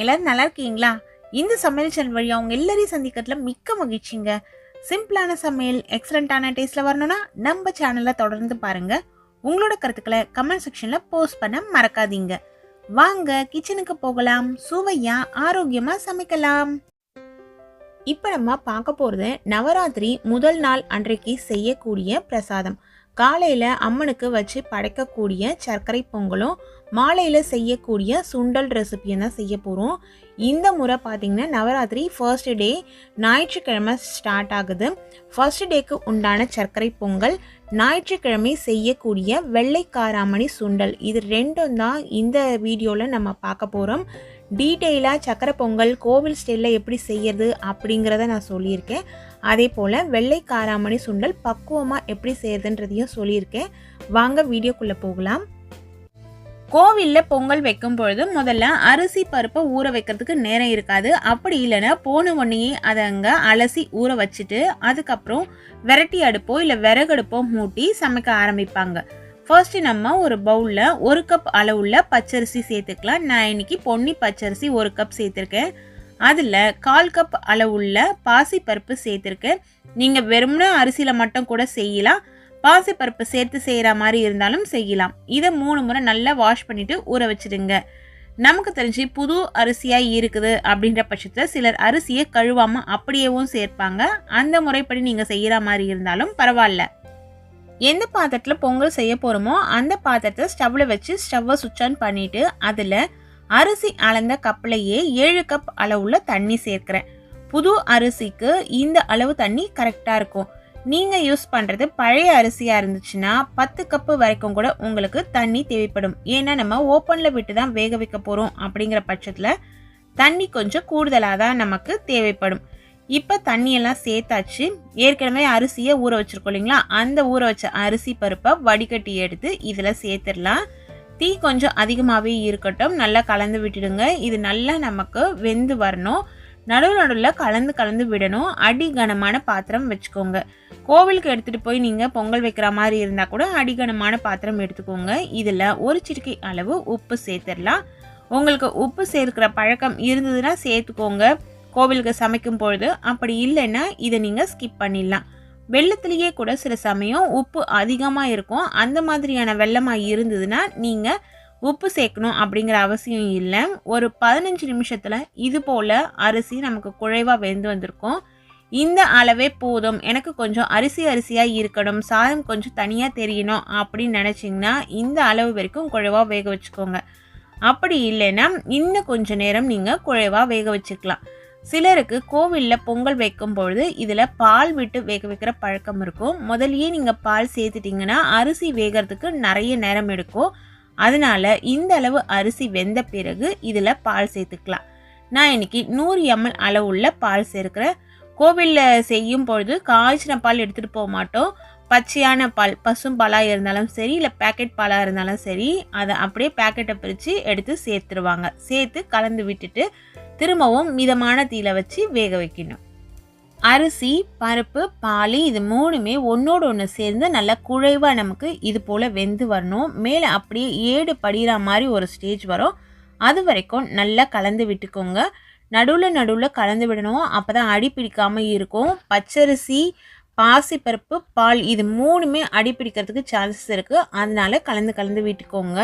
எல்லாரும் நல்லா இருக்கீங்களா? இந்த சமையல் சேனல் வழி அவங்க எல்லாரையும் சந்திக்கிறதுல மிக்க மகிழ்ச்சிங்க. சிம்பிளான சமையல் எக்ஸலண்ட்டான டேஸ்ட்டில் வரணும்னா நம்ம சேனலை தொடர்ந்து பாருங்கள் உங்களோட கருத்துக்களை கமெண்ட் செக்ஷனில் போஸ்ட் பண்ண மறக்காதீங்க. வாங்க கிச்சனுக்கு போகலாம். சுவையாக ஆரோக்கியமாக சமைக்கலாம். இப்போ நம்ம பார்க்க போகிறது நவராத்திரி முதல் நாள் அன்றைக்கு செய்யக்கூடிய பிரசாதம். காலையில் அம்மனுக்கு வச்சு படைக்கக்கூடிய சர்க்கரை பொங்கலும் மாலையில் செய்யக்கூடிய சுண்டல் ரெசிபியும் தான் செய்ய போகிறோம் இந்த முறை பார்த்திங்கன்னா நவராத்திரி ஃபர்ஸ்ட் டே ஞாயிற்றுக்கிழமை ஸ்டார்ட் ஆகுது. ஃபர்ஸ்ட் டேக்கு உண்டான சர்க்கரை பொங்கல் ஞாயிற்றுக்கிழமை செய்யக்கூடிய வெள்ளைக்காராமணி சுண்டல். இது ரெண்டும் தான் இந்த வீடியோவில் நம்ம பார்க்க போகிறோம் டீட்டெயிலாக சக்கரை பொங்கல் கோவில் ஸ்டைலில் எப்படி செய்யறது அப்படிங்கிறத நான் சொல்லியிருக்கேன். அதே போல் வெள்ளை காராமணி சுண்டல் பக்குவமாக எப்படி செய்யறதுன்றதையும் சொல்லியிருக்கேன். வாங்க வீடியோக்குள்ளே போகலாம். கோவிலில் பொங்கல் வைக்கும் பொழுது முதல்ல அரிசி பருப்பை ஊற வைக்கிறதுக்கு நேரம் இருக்காது. அப்படி இல்லைன்னா போன உடனேயே அதை அங்கே அலசி ஊற வச்சுட்டு அதுக்கப்புறம் விரட்டி அடுப்போ இல்லை விறகடுப்போ மூட்டி சமைக்க ஆரம்பிப்பாங்க. ஃபர்ஸ்ட் நம்ம ஒரு பவுலில் ஒரு கப் அளவுள்ள பச்சரிசி சேர்த்துக்கலாம். நான் இன்னைக்கு பொன்னி பச்சரிசி ஒரு கப் சேர்த்துருக்கேன். அதில் கால் கப் அளவுள்ள பாசிப்பருப்பு சேர்த்துருக்கேன் நீங்கள் வெறும்னா அரிசியில் மட்டும் கூட செய்யலாம். பாசிப்பருப்பு சேர்த்து செய்கிற மாதிரி இருந்தாலும் செய்யலாம். இதை மூணு முறை நல்லா வாஷ் பண்ணிவிட்டு ஊற வச்சுடுங்க. நமக்கு தெரிஞ்சு புது அரிசியாக இருக்குது அப்படின்ற பட்சத்தில் சிலர் அரிசியை கழுவாமல் அப்படியேவும் சேர்ப்பாங்க. அந்த முறைப்படி நீங்கள் செய்கிற மாதிரி இருந்தாலும் பரவாயில்ல. எந்த பாத்திரத்தில் பொங்கல் செய்ய போகிறோமோ அந்த பாத்திரத்தை ஸ்டவ்வில் வச்சு ஸ்டவ்வை சுவிட்ச் ஆன் பண்ணிவிட்டு அதில் அரிசி அளந்த கப்லையே ஏழு கப் அளவுள்ள தண்ணி சேர்க்கிறேன். புது அரிசிக்கு இந்த அளவு தண்ணி கரெக்டாக இருக்கும். நீங்கள் யூஸ் பண்ணுறது பழைய அரிசியாக இருந்துச்சுன்னா பத்து கப்பு வரைக்கும் கூட உங்களுக்கு தண்ணி தேவைப்படும். ஏன்னா நம்ம ஓப்பனில் விட்டு தான் வேக வைக்க போகிறோம் அப்படிங்கிற பட்சத்தில் தண்ணி கொஞ்சம் கூடுதலாக தான் நமக்கு தேவைப்படும். இப்போ தண்ணியெல்லாம் சேர்த்தாச்சு. ஏற்கனவே அரிசியை ஊற வச்சுருக்கோம் இல்லைங்களா? அந்த ஊற வச்ச அரிசி பருப்பை வடிகட்டி எடுத்து இதில் சேர்த்துடலாம். தீ கொஞ்சம் அதிகமாகவே இருக்கட்டும். நல்லா கலந்து விட்டுடுங்க. இது நல்லா நமக்கு வெந்து வரணும். நடுவு நடுவில் கலந்து கலந்து விடணும். அடி கனமான பாத்திரம் வச்சுக்கோங்க. கோவிலுக்கு எடுத்துகிட்டு போய் நீங்கள் பொங்கல் வைக்கிற மாதிரி இருந்தால் கூட அடிகனமான பாத்திரம் எடுத்துக்கோங்க. இதில் ஒரு சிறுக்கை அளவு உப்பு சேர்த்துடலாம். உங்களுக்கு உப்பு சேர்க்கிற பழக்கம் இருந்ததுன்னா சேர்த்துக்கோங்க. கோவிலுக்கு சமைக்கும் பொழுது அப்படி இல்லைன்னா இதை நீங்கள் ஸ்கிப் பண்ணிடலாம். வெள்ளத்துலேயே கூட சில சமயம் உப்பு அதிகமாக இருக்கும். அந்த மாதிரியான வெள்ளமாக இருந்ததுன்னா நீங்கள் உப்பு சேர்க்கணும் அப்படிங்கிற அவசியம் இல்லை. ஒரு பதினஞ்சு நிமிஷத்தில் இது போல் அரிசி நமக்கு குழைவாக வெந்து வந்திருக்கும். இந்த அளவே போதும். எனக்கு கொஞ்சம் அரிசி அரிசியாக இருக்கணும். சாதம் கொஞ்சம் தனியாக தெரியணும் அப்படின்னு நினச்சிங்கன்னா இந்த அளவு வரைக்கும் குழைவாக வேக வச்சுக்கோங்க. அப்படி இல்லைன்னா இன்னும் கொஞ்சம் நேரம் நீங்கள் குழைவாக வேக வச்சுக்கலாம். சிலருக்கு கோவிலில் பொங்கல் வைக்கும் பொழுது இதில் பால் விட்டு வேக வைக்கிற பழக்கம் இருக்கும். முதலியே நீங்கள் பால் சேர்த்துட்டிங்கன்னா அரிசி வேகிறதுக்கு நிறைய நேரம் எடுக்கும். அதனால் இந்த அளவு அரிசி வெந்த பிறகு இதில் பால் சேர்த்துக்கலாம். நான் இன்னைக்கு நூறு எம்எல் அளவுள்ள பால் சேர்க்கிறேன் கோவிலில் செய்யும் பொழுது காய்ச்சின பால் எடுத்துகிட்டு போக மாட்டோம். பச்சையான பால் பசும் பாலாக இருந்தாலும் சரி இல்லை பேக்கெட் பாலாக இருந்தாலும் சரி அதை அப்படியே பேக்கெட்டை பிரித்து எடுத்து சேர்த்துருவாங்க. சேர்த்து கலந்து விட்டுட்டு திரும்பவும் மிதமான தீயில வச்சு வேக வைக்கணும். அரிசி பருப்பு பால் இது மூணுமே ஒன்றோடு ஒன்று சேர்ந்து நல்லா குழைவாக நமக்கு இது போல் வெந்து வரணும். மேலே அப்படியே ஏடு படிகிற மாதிரி ஒரு ஸ்டேஜ் வரும். அது வரைக்கும் நல்லா கலந்து விட்டுக்கோங்க. நடுவில் நடுவில் கலந்து விடணும். அப்போ தான் அடி பிடிக்காமல் இருக்கும். பச்சரிசி பாசிப்பருப்பு பால் இது மூணுமே அடி பிடிக்கிறதுக்கு சான்சஸ் இருக்குது அதனால கலந்து கலந்து விட்டுக்கோங்க.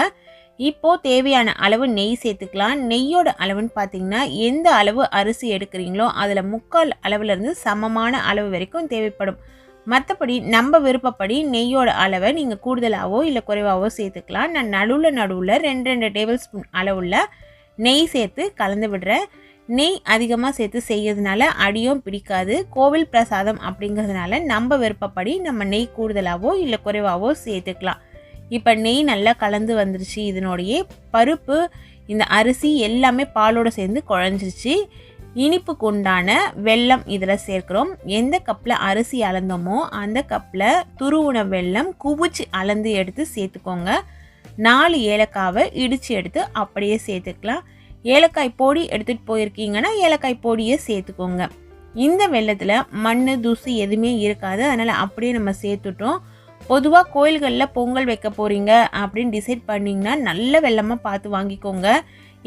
இப்போது தேவையான அளவு நெய் சேர்த்துக்கலாம். நெய்யோட அளவுன்னு பார்த்தீங்கன்னா எந்த அளவு அரிசி எடுக்கிறீங்களோ அதில் முக்கால் அளவுலேருந்து சமமான அளவு வரைக்கும் தேவைப்படும். மற்றபடி நம்ம விருப்பப்படி நெய்யோட அளவை நீங்கள் கூடுதலாகவோ இல்லை குறைவாகவோ சேர்த்துக்கலாம். நான் நடுவில் நடுவில் ரெண்டு ரெண்டு டேபிள் ஸ்பூன் அளவுள்ள நெய் சேர்த்து கலந்து விடுறேன். நெய் அதிகமாக சேர்த்து செய்யறதுனால அடியும் பிடிக்காது. கோவில் பிரசாதம் அப்படிங்கிறதுனால நம்ம விருப்பப்படி நம்ம நெய் கூடுதலாகவோ இல்லை குறைவாகவோ சேர்த்துக்கலாம். இப்போ நெய் நல்லா கலந்து வந்துருச்சு. இதனுடைய பருப்பு இந்த அரிசி எல்லாமே பாலோடு சேர்ந்து குழஞ்சிருச்சு. இனிப்புக்கு உண்டான வெல்லம் இதில் சேர்க்குறோம். எந்த கப்பில் அரிசி அளந்தோமோ அந்த கப்பில் துருவுன வெல்லம் குவிச்சு அளந்து எடுத்து சேர்த்துக்கோங்க. நாலு ஏலக்காவை இடித்து எடுத்து அப்படியே சேர்த்துக்கலாம். ஏலக்காய் பொடி எடுத்துகிட்டு போயிருக்கீங்கன்னா ஏலக்காய் பொடியை சேர்த்துக்கோங்க. இந்த வெள்ளத்தில் மண் தூசி எதுவுமே இருக்காது. அதனால் அப்படியே நம்ம சேர்த்துட்டோம். பொதுவாக கோயில்களில் பொங்கல் வைக்க போகிறீங்க அப்படின்னு டிசைட் பண்ணிங்கன்னா நல்ல வெள்ளமாக பார்த்து வாங்கிக்கோங்க.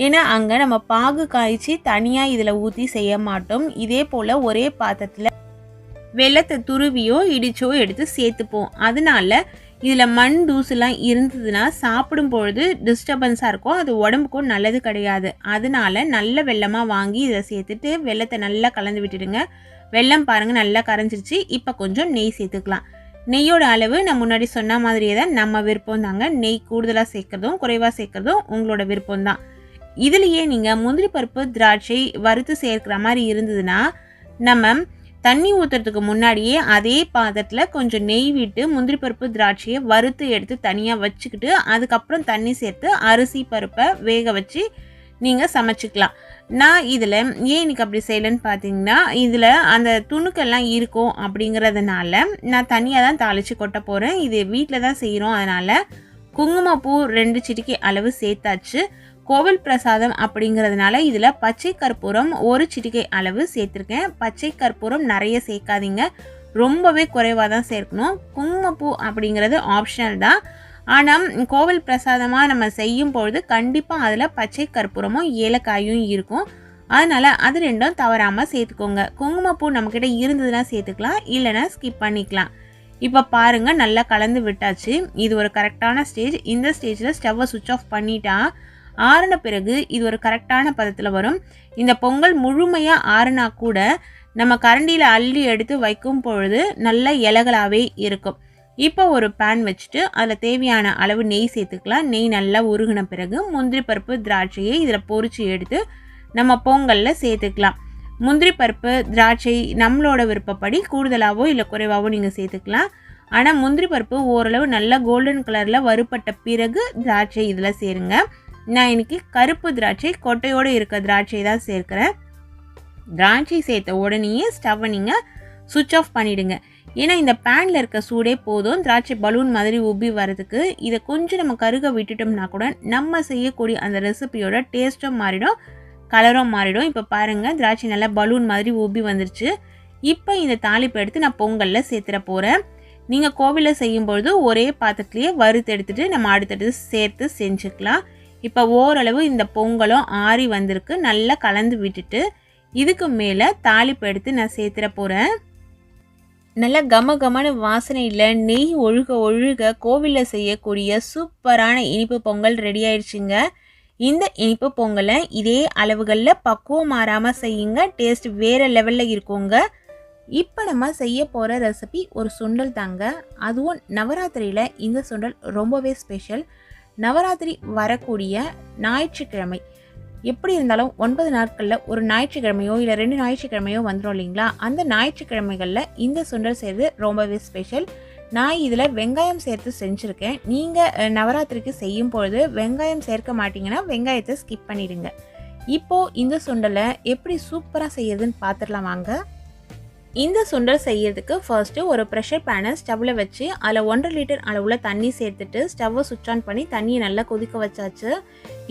ஏன்னா அங்கே நம்ம பாகு காய்ச்சி தனியாக இதில் ஊற்றி செய்ய மாட்டோம். இதே போல் ஒரே பாத்திரத்தில் வெள்ளத்தை துருவியோ இடிச்சோ எடுத்து சேர்த்துப்போம். அதனால இதில் மண் தூசுலாம் இருந்ததுன்னா சாப்பிடும் பொழுது டிஸ்டர்பன்ஸாக இருக்கும். அது உடம்புக்கும் நல்லது கிடையாது. அதனால நல்ல வெள்ளமாக வாங்கி இதில் சேர்த்துட்டு வெள்ளத்தை நல்லா கலந்து விட்டுடுங்க. வெள்ளம் பாருங்கள் நல்லா கரைஞ்சிருச்சு. இப்போ கொஞ்சம் நெய் சேர்த்துக்கலாம். நெய்யோட அளவு நான் முன்னாடி சொன்ன மாதிரியே தான் நம்ம விருப்பம் தாங்க. நெய் கூடுதலாக சேர்க்குறதும் குறைவாக சேர்க்குறதும் உங்களோட விருப்பம் தான். இதுலேயே நீங்கள் முந்திரி பருப்பு திராட்சை வறுத்து சேர்க்குற மாதிரி இருந்ததுன்னா நம்ம தண்ணி ஊற்றுறதுக்கு முன்னாடியே அதே பாத்திரத்தில் கொஞ்சம் நெய் விட்டு முந்திரி பருப்பு திராட்சையை வறுத்து எடுத்து தனியாக வச்சுக்கிட்டு அதுக்கப்புறம் தண்ணி சேர்த்து அரிசி பருப்பை வேக வச்சு நீங்கள் சமைச்சிக்கலாம். நான் இதில் ஏன் எனக்கு அப்படி செய்யலைன்னு பார்த்தீங்கன்னா இதில் அந்த துணுக்கெல்லாம் இருக்கும் அப்படிங்கிறதுனால நான் தனியாக தான் தாளித்து கொட்ட போகிறேன் இது வீட்டில் தான் செய்கிறோம் அதனால் குங்குமப்பூ ரெண்டு சிட்டிக்கு அளவு சேர்த்தாச்சு. கோவில் பிரசாதம் அப்படிங்கிறதுனால இதில் பச்சை கற்பூரம் ஒரு சிட்டிகை அளவு சேர்த்துருக்கேன். பச்சை கற்பூரம் நிறைய சேர்க்காதீங்க. ரொம்பவே குறைவாக தான் சேர்க்கணும். குங்குமப்பூ அப்படிங்கிறது ஆப்ஷனல் தான். ஆனால் கோவில் பிரசாதமாக நம்ம செய்யும் பொழுது கண்டிப்பாக அதில் பச்சை கற்பூரமும் ஏலக்காயும் இருக்கும். அதனால் அது ரெண்டும் தவறாமல் சேர்த்துக்கோங்க. குங்குமப்பூ நம்மக்கிட்ட இருந்ததுன்னா சேர்த்துக்கலாம் இல்லைன்னா ஸ்கிப் பண்ணிக்கலாம். இப்போ பாருங்கள் நல்லா கலந்து விட்டாச்சு. இது ஒரு கரெக்டான ஸ்டேஜ். இந்த ஸ்டேஜில் ஸ்டவ்வை சுவிட்ச் ஆஃப் பண்ணிட்டா ஆறின பிறகு இது ஒரு கரெக்டான பதத்தில் வரும். இந்த பொங்கல் முழுமையாக ஆறுனா கூட நம்ம கரண்டியில் அள்ளி எடுத்து வைக்கும் பொழுது நல்ல இலகலாகவே இருக்கும். இப்போ ஒரு பேன் வச்சுட்டு அதில் தேவையான அளவு நெய் சேர்த்துக்கலாம். நெய் நல்லா உருகின பிறகு முந்திரி பருப்பு திராட்சையை இதில் பொறிச்சு எடுத்து நம்ம பொங்கலில் சேர்த்துக்கலாம். முந்திரி பருப்பு திராட்சை நம்மளோட விருப்பப்படி கூடுதலாகவோ இல்லை குறைவாகவோ நீங்கள் சேர்த்துக்கலாம். ஆனால் முந்திரி பருப்பு ஓரளவு நல்லா கோல்டன் கலரில் வறுப்பட்ட பிறகு திராட்சை இதில் சேருங்க. நான் இன்றைக்கி கருப்பு திராட்சை கொட்டையோடு இருக்க திராட்சை தான் சேர்க்குறேன். திராட்சை சேர்த்த உடனேயே ஸ்டவ்வை நீங்கள் சுவிட்ச் ஆஃப் பண்ணிவிடுங்க ஏன்னா இந்த பேனில் இருக்க சூடே போதும். திராட்சை பலூன் மாதிரி உப்பி வரதுக்கு இதை கொஞ்சம் நம்ம கருக விட்டுட்டோம்னா கூட நம்ம செய்யக்கூடிய அந்த ரெசிபியோட டேஸ்ட்டும் மாறிடும் கலரும் மாறிடும். இப்போ பாருங்கள் திராட்சை நல்லா பலூன் மாதிரி உப்பி வந்துருச்சு. இப்போ இந்த தாளிப்பு எடுத்து நான் பொங்கலில் சேர்த்துற போகிறேன் நீங்கள் கோவிலில் செய்யும்பொழுது ஒரே பாத்திரத்துலேயே வறுத்து எடுத்துகிட்டு நம்ம அடுத்தடுத்து சேர்த்து செஞ்சுக்கலாம். இப்போ ஓரளவு இந்த பொங்கலும் ஆறி வந்திருக்கு. நல்லா கலந்து விட்டுட்டு இதுக்கு மேலே தாளிப்பு எடுத்து நான் சேர்த்துற போகிறேன் நல்லா கம கமன வாசனையில் நெய் ஒழுக ஒழுக கோவிலில் செய்யக்கூடிய சூப்பரான இனிப்பு பொங்கல் ரெடி ஆயிடுச்சுங்க. இந்த இனிப்பு பொங்கலை இதே அளவுகளில் பக்குவம் மாறாமல் செய்யுங்க. டேஸ்ட் வேறு லெவலில் இருக்குங்க. இப்போ நம்ம செய்ய போகிற ரெசிபி ஒரு சுண்டல் தாங்க. அதுவும் நவராத்திரியில் இந்த சுண்டல் ரொம்பவே ஸ்பெஷல் நவராத்திரி வரக்கூடிய ஞாயிற்றுக்கிழமை எப்படி இருந்தாலும் ஒன்பது நாட்களில் ஒரு ஞாயிற்றுக்கிழமையோ இல்லை ரெண்டு ஞாயிற்றுக்கிழமையோ வந்துடும் இல்லைங்களா? அந்த ஞாயிற்றுக்கிழமைகளில் இந்த சுண்டல் செய்கிறது ரொம்பவே ஸ்பெஷல் நான் இதில் வெங்காயம் சேர்த்து செஞ்சுருக்கேன். நீங்கள் நவராத்திரிக்கு செய்யும் பொழுது வெங்காயம் சேர்க்க மாட்டிங்கன்னா வெங்காயத்தை ஸ்கிப் பண்ணிடுங்க. இப்போது இந்த சுண்டலை எப்படி சூப்பராக செய்யறதுன்னு பார்த்துடலாம் வாங்க. இந்த சுண்டல் செய்யறதுக்கு ஃபர்ஸ்ட்டு ஒரு ப்ரெஷர் பேனை ஸ்டவ்வில் வச்சு அதில் ஒன்றரை லிட்டர் அளவில் தண்ணி சேர்த்துட்டு ஸ்டவ்வை சுவிட்ச் ஆன் பண்ணி தண்ணியை நல்லா கொதிக்க வச்சாச்சு.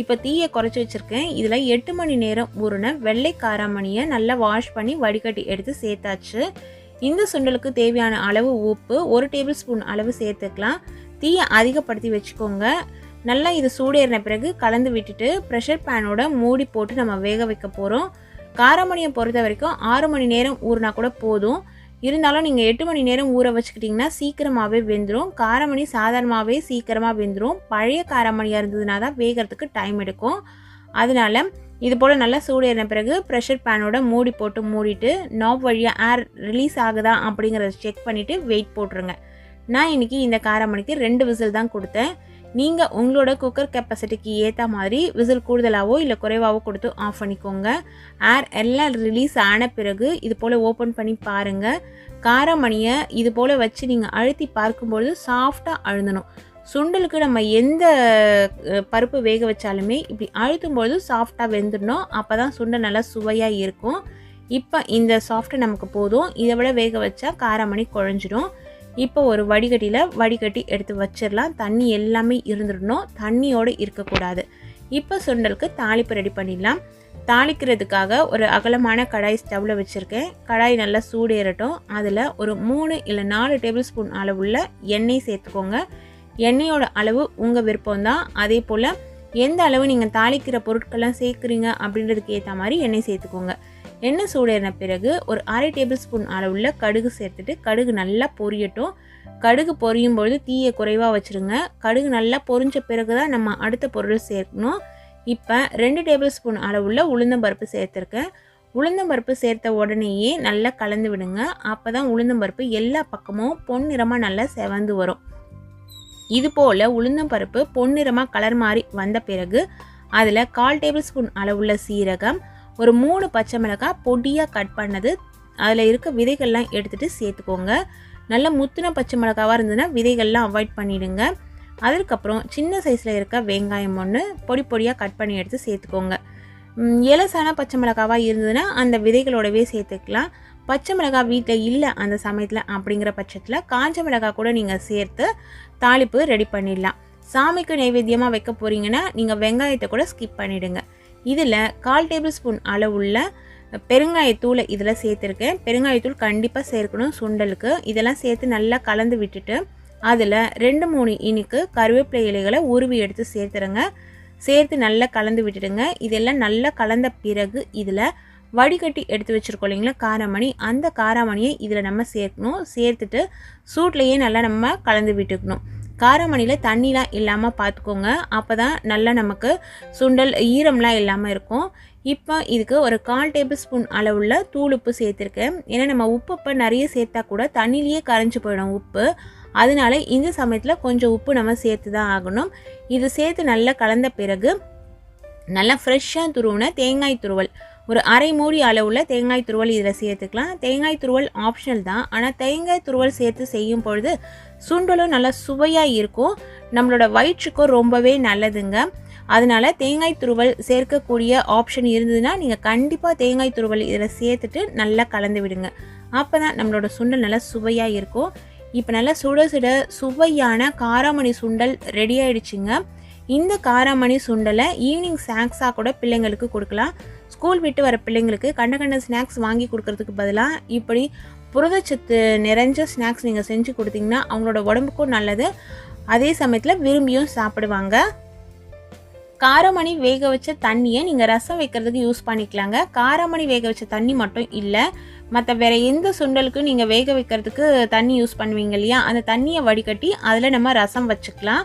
இப்போ தீயை குறைச்சி வச்சுருக்கேன். இதில் எட்டு மணி நேரம் ஊறின வெள்ளை காராமணியை நல்லா வாஷ் பண்ணி வடிகட்டி எடுத்து சேர்த்தாச்சு. இந்த சுண்டலுக்கு தேவையான அளவு உப்பு ஒரு டேபிள் ஸ்பூன் அளவு சேர்த்துக்கலாம். தீயை அதிகப்படுத்தி வச்சுக்கோங்க. நல்லா இது சூடேறின பிறகு கலந்து விட்டுட்டு ப்ரெஷர் பேனோட மூடி போட்டு நம்ம வேக வைக்க போகிறோம் காரமணியை பொறுத்த வரைக்கும் ஆறு மணி நேரம் ஊறினா கூட போதும். இருந்தாலும் நீங்கள் எட்டு மணி நேரம் ஊற வச்சுக்கிட்டிங்கன்னா சீக்கிரமாகவே வெந்துடும் காரமணி சாதாரணமாகவே சீக்கிரமாக வெந்துடும் பழைய காரமணியாக இருந்ததுனா தான் வேகிறதுக்கு டைம் எடுக்கும். அதனால இது போல் நல்லா சூடேறின பிறகு ப்ரெஷர் பேனோட மூடி போட்டு மூடிட்டு நாப் வழியாக ஏர் ரிலீஸ் ஆகுதா அப்படிங்கிறத செக் பண்ணிவிட்டு வெயிட் போட்டுருங்க. நான் இன்றைக்கி இந்த காரமணிக்கு ரெண்டு விசில் தான் கொடுத்தேன். நீங்கள் உங்களோட குக்கர் கெப்பாசிட்டிக்கு ஏற்ற மாதிரி விசில் கூடுதலாகவோ இல்லை குறைவாகவோ கொடுத்து ஆஃப் பண்ணிக்கோங்க. ஏர் எல்லாம் ரிலீஸ் ஆன பிறகு இது போல் ஓப்பன் பண்ணி பாருங்கள் காரமணியை இது போல் வச்சு நீங்கள் அழுத்தி பார்க்கும்பொழுது சாஃப்டாக அழுந்தணும். சுண்டலுக்கு நம்ம எந்த பருப்பு வேக வச்சாலுமே இப்படி அழுத்தும் பொழுது சாஃப்டாக வெந்துடணும். அப்போ தான் சுண்டல் நல்லா சுவையாக இருக்கும். இப்போ இந்த சாஃப்ட்டு நமக்கு போதும். இதை விட வேக வச்சா காரமணி குழஞ்சிடும் இப்போ ஒரு வடிகட்டியில் வடிகட்டி எடுத்து வச்சிடலாம் தண்ணி எல்லாமே இருந்துடணும். தண்ணியோடு இருக்கக்கூடாது. இப்போ சுண்டலுக்கு தாளிப்பு ரெடி பண்ணிடலாம். தாளிக்கிறதுக்காக ஒரு அகலமான கடாய் ஸ்டவ்வில் வச்சுருக்கேன். கடாய் நல்லா சூடேறட்டும். அதில் ஒரு மூணு இல்லை நாலு டேபிள் ஸ்பூன் அளவுள்ள எண்ணெய் சேர்த்துக்கோங்க. எண்ணெயோட அளவு உங்கள் விருப்பம்தான். அதே போல் எந்த அளவு நீங்கள் தாளிக்கிற பொருட்கள்லாம் சேர்க்குறீங்க அப்படின்றதுக்கு ஏற்ற மாதிரி எண்ணெய் சேர்த்துக்கோங்க. எண்ணெய் சூடேறின பிறகு ஒரு அரை டேபிள் ஸ்பூன் அளவுள்ள கடுகு சேர்த்துட்டு கடுகு நல்லா பொரியட்டும். கடுகு பொரியும் பொழுது தீயை குறைவாக வச்சுருங்க. கடுகு நல்லா பொரிஞ்ச பிறகு தான் நம்ம அடுத்த பொருள் சேர்க்கணும். இப்போ ரெண்டு டேபிள் ஸ்பூன் அளவுள்ள உளுந்தம்பருப்பு சேர்த்துருக்கேன். உளுந்தம்பருப்பு சேர்த்த உடனேயே நல்லா கலந்து விடுங்க. அப்போ தான் உளுந்தம்பருப்பு எல்லா பக்கமும் பொன்னிறமாக நல்லா செவந்து வரும். இது போல் உளுந்தம்பருப்பு பொன்னிறமாக கலர் மாறி வந்த பிறகு அதில் கால் டேபிள் ஸ்பூன் அளவுள்ள சீரகம் ஒரு மூணு பச்சை மிளகாய் பொடியாக கட் பண்ணது. அதில் இருக்க விதைகள்லாம் எடுத்துகிட்டு சேர்த்துக்கோங்க. நல்ல முத்தின பச்சை மிளகாவாக இருந்ததுன்னா விதைகள்லாம் அவாய்ட் பண்ணிவிடுங்க அதுக்கப்புறம் சின்ன சைஸில் இருக்க வெங்காயம் ஒன்று பொடி பொடியாக கட் பண்ணி எடுத்து சேர்த்துக்கோங்க. இலசான பச்சை மிளகாவாக இருந்ததுன்னா அந்த விதைகளோடவே சேர்த்துக்கலாம். பச்சை மிளகாய் வீட்டில் இல்லை அந்த சமயத்தில் அப்படிங்கிற பட்சத்தில் காஞ்ச மிளகாய் கூட நீங்கள் சேர்த்து தாளிப்பு ரெடி பண்ணிடலாம். சாமிக்கு நைவேத்தியமாக வைக்க போகிறீங்கன்னா நீங்கள் வெங்காயத்தை கூட ஸ்கிப் பண்ணிவிடுங்க இதில் கால் டேபிள் ஸ்பூன் அளவுள்ள பெருங்காயத்தூளை இதில் சேர்த்துருக்கேன். பெருங்காயத்தூள் கண்டிப்பாக சேர்க்கணும் சுண்டலுக்கு. இதெல்லாம் சேர்த்து நல்லா கலந்து விட்டுட்டு அதில் ரெண்டு மூணு இனிக்கு கருவேப்பிலை இலைகளை உருவி எடுத்து சேர்த்துருங்க. சேர்த்து நல்லா கலந்து விட்டுடுங்க. இதெல்லாம் நல்லா கலந்த பிறகு இதில் வடிகட்டி எடுத்து வச்சுருக்கோம் இல்லைங்களா காராமணி. அந்த காராமணியை இதில் நம்ம சேர்க்கணும். சேர்த்துட்டு சூட்லேயே நல்லா நம்ம கலந்து விட்டுக்கணும். காரமணியில் தண்ணிலாம் இல்லாமல் பார்த்துக்கோங்க அப்போ தான் நல்லா நமக்கு சுண்டல் ஈரம்லாம் இல்லாமல் இருக்கும். இப்போ இதுக்கு ஒரு கால் டேபிள் ஸ்பூன் அளவுள்ள தூள் உப்பு சேர்த்துருக்கேன். ஏன்னா நம்ம உப்பு அப்போ நிறைய சேர்த்தா கூட தண்ணியிலேயே கரைஞ்சி போயிடும் உப்பு. அதனால இந்த சமயத்தில் கொஞ்சம் உப்பு நம்ம சேர்த்து தான் ஆகணும். இது சேர்த்து நல்லா கலந்த பிறகு நல்லா ஃப்ரெஷ்ஷாக துருவின தேங்காய் துருவல். ஒரு அரை மூடி அளவுள்ள தேங்காய் துருவல் இதில் சேர்த்துக்கலாம். தேங்காய் துருவல் ஆப்ஷனல் தான். ஆனால் தேங்காய் துருவல் சேர்த்து செய்யும் பொழுது சுண்டலும் நல்லா சுவையாக இருக்கும். நம்மளோட வயிற்றுக்கும் ரொம்பவே நல்லதுங்க. அதனால் தேங்காய் துருவல் சேர்க்கக்கூடிய ஆப்ஷன் இருந்ததுன்னா நீங்கள் கண்டிப்பாக தேங்காய் துருவல் இதில் சேர்த்துட்டு நல்லா கலந்து விடுங்க. அப்போ தான் நம்மளோட சுண்டல் நல்லா சுவையாக இருக்கும். இப்போ நல்லா சுட சுட சுவையான காராமணி சுண்டல் ரெடி ஆயிடுச்சுங்க. இந்த காராமணி சுண்டலை ஈவினிங் ஸ்நாக்ஸாக கூட பிள்ளைங்களுக்கு கொடுக்கலாம். ஸ்கூல் விட்டு வர பிள்ளைங்களுக்கு கண்ட கண்ட ஸ்நாக்ஸ் வாங்கி கொடுக்கறதுக்கு பதிலாக இப்படி புரதச்சத்து நிறைஞ்ச ஸ்நாக்ஸ் நீங்கள் செஞ்சு கொடுத்தீங்கன்னா அவங்களோட உடம்புக்கும் நல்லது. அதே சமயத்தில் விரும்பியும் சாப்பிடுவாங்க. காரமணி வேக வச்ச தண்ணியை நீங்கள் ரசம் வைக்கிறதுக்கு யூஸ் பண்ணிக்கலாங்க. காரமணி வேக வச்ச தண்ணி மட்டும் இல்லை மற்ற வேற எந்த சுண்டலுக்கும் நீங்கள் வேக வைக்கிறதுக்கு தண்ணி யூஸ் பண்ணுவீங்க இல்லையா? அந்த தண்ணியை வடிகட்டி அதில் நம்ம ரசம் வச்சுக்கலாம்.